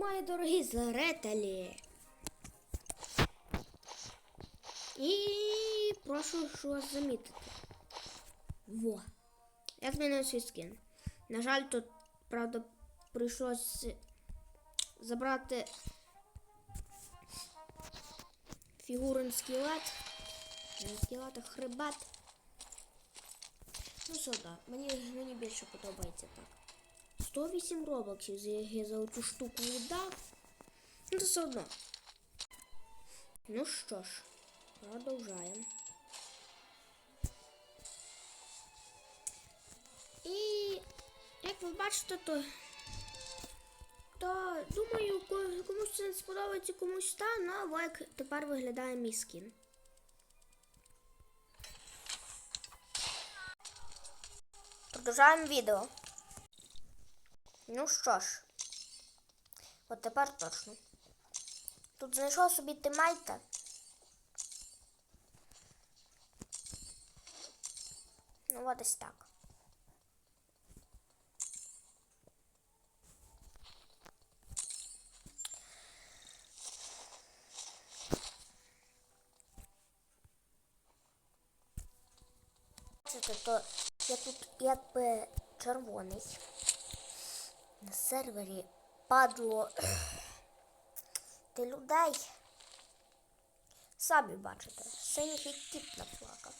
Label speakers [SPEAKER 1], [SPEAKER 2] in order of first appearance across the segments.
[SPEAKER 1] мої дорогі зрителі. І прошу щось замітити. Во. Я змінив свій скін. На жаль, тут, правда, прийшлось забрати фігурин скелет. Не скелет, хребет. Ну що, да, мені, мені більше подобається так. 108 роблоксів за я за цю штуку віддав. Ну, це все одно. Ну що ж, продовжаємо. І як ви бачите, то, то думаю, комусь це не сподобається, комусь та, ну, або як тепер виглядає мій скін. Продовжаємо відео. Ну що ж, от тепер точно. Тут знайшов собі тимейта. Ну, от ось так. Бачите, то я тут якби червоний. На сервері падло ти людей. Самі бачите, синій кіт наплакав.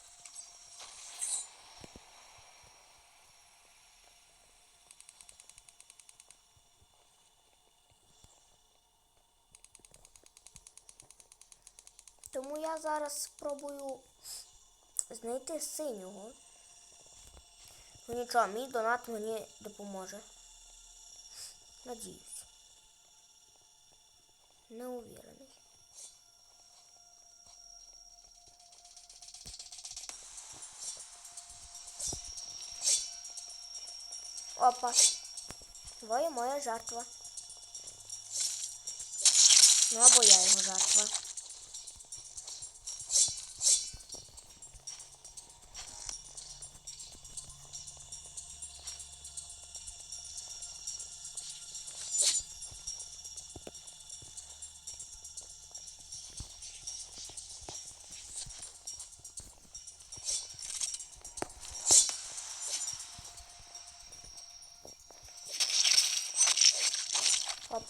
[SPEAKER 1] Тому я зараз спробую знайти синього. Нічого, мій донат мені допоможе. Надіюсь. Не уверений. Опа. Твоя моя жертва. Ну або я його жертва.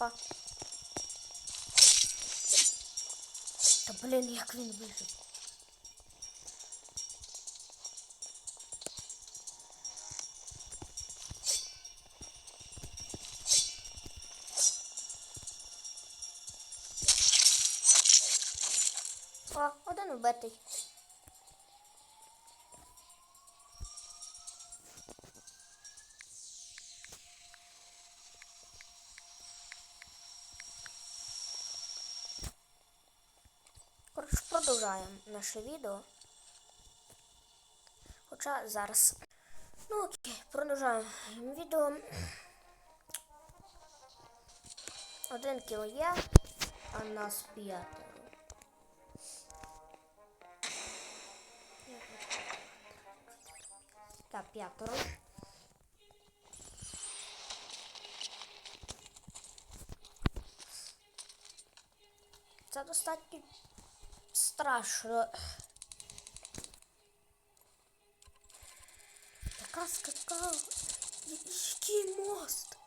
[SPEAKER 1] Опа. Та блін, як він вижив. О, один вбитий. Продовжаємо наше відео. Хоча зараз. Ну окей, продовжаємо відео. Один кіл є, а нас п'ятеро. Так, п'ятеро. Це достатньо страшно. Така скакала. Який мост.